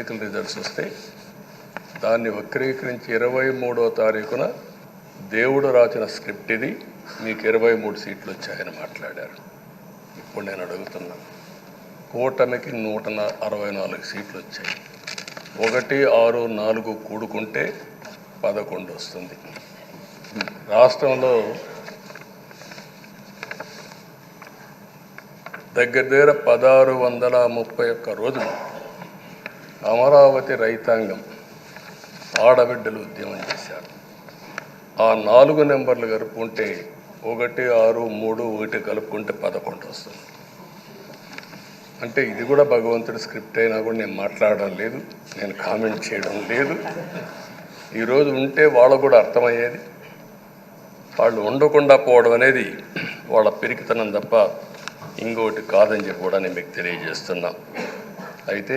ఎన్నికల రిజల్ట్స్ వస్తే దాన్ని వక్రీకరించి ఇరవై మూడో తారీఖున దేవుడు రాసిన స్క్రిప్ట్ ఇది. మీకు ఇరవై మూడు సీట్లు వచ్చాయని మాట్లాడారు. ఇప్పుడు నేను అడుగుతున్నా కూటమికి నూట అరవై నాలుగు సీట్లు వచ్చాయి. ఒకటి ఆరు నాలుగు కూడుకుంటే పదకొండు వస్తుంది. రాష్ట్రంలో దగ్గర దగ్గర పదహారు వందల ముప్పై ఒక్క రోజులు అమరావతి రైతాంగం ఆడబిడ్డలు ఉద్యమం చేశారు. ఆ నాలుగు నెంబర్లు కలుపుకుంటే ఒకటి ఆరు మూడు ఒకటి కలుపుకుంటే పదకొండు వస్తుంది. అంటే ఇది కూడా భగవంతుడి స్క్రిప్ట్ అయినా కూడా నేను మాట్లాడడం లేదు నేను కామెంట్ చేయడం లేదు. ఈరోజు ఉంటే వాళ్ళకు కూడా అర్థమయ్యేది. వాళ్ళు ఉండకుండా పోవడం అనేది వాళ్ళ పిరికితనం తప్ప ఇంకోటి కాదని చెప్పి కూడా నేను మీకు తెలియజేస్తున్నా. అయితే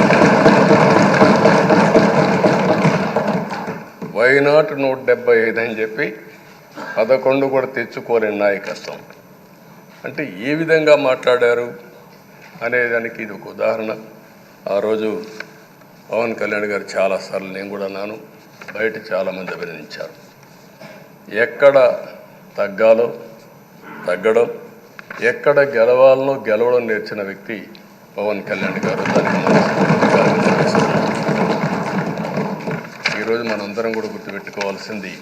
వైనాట్ నూట డెబ్బై ఐదు అని చెప్పి పదకొండు కూడా తెచ్చుకోలేని నాయకత్వం. అంటే ఏ విధంగా మాట్లాడారు అనేదానికి ఇది ఒక ఉదాహరణ. ఆ రోజు పవన్ కళ్యాణ్ గారు చాలాసార్లు నేను కూడా అన్నాను బయట చాలామంది అభినందించారు. ఎక్కడ తగ్గాలో తగ్గడం ఎక్కడ గెలవాలనో గెలవడం నేర్చిన వ్యక్తి పవన్ కళ్యాణ్ గారు. దానికి ఈరోజు మనందరం కూడా గుర్తుపెట్టుకోవాల్సింది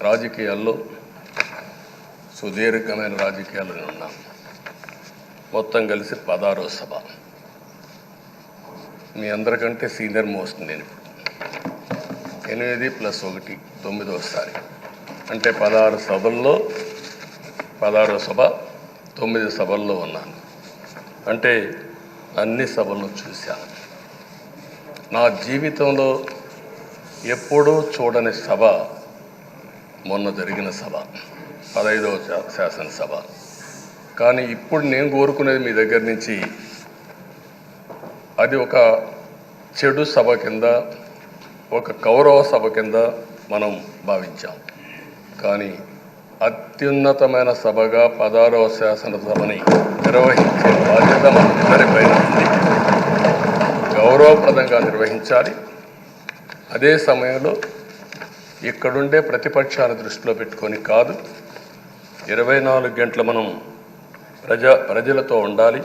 రాజకీయాల్లో సుదీర్ఘమైన రాజకీయాలను ఉన్నాం మొత్తం కలిసి పదారో సభ. మీ అందరికంటే సీనియర్ మోస్ట్ నేను ఇప్పుడు. ఎనిమిది ప్లస్ ఒకటి తొమ్మిదోసారి అంటే పదహారు సభల్లో పదహారో సభ తొమ్మిది సభల్లో ఉన్నాను. అంటే అన్ని సభలను చూశాను. నా జీవితంలో ఎప్పుడూ చూడని సభ మొన్న జరిగిన సభ పదహైదవ శా- శాసనసభ. కానీ ఇప్పుడు నేను కోరుకునేది మీ దగ్గర నుంచి అది ఒక చెడు సభ కింద ఒక కౌరవ సభ కింద మనం భావించాం. కానీ అత్యున్నతమైన సభగా పదారవ శాసనసభని నిర్వహించే బాధ్యత మనందరిపైన గౌరవప్రదంగా నిర్వహించాలి. అదే సమయంలో ఇక్కడుండే ప్రతిపక్షాల దృష్టిలో పెట్టుకొని కాదు ఇరవై నాలుగు గంటలు మనం ప్రజా ప్రజలతో ఉండాలి.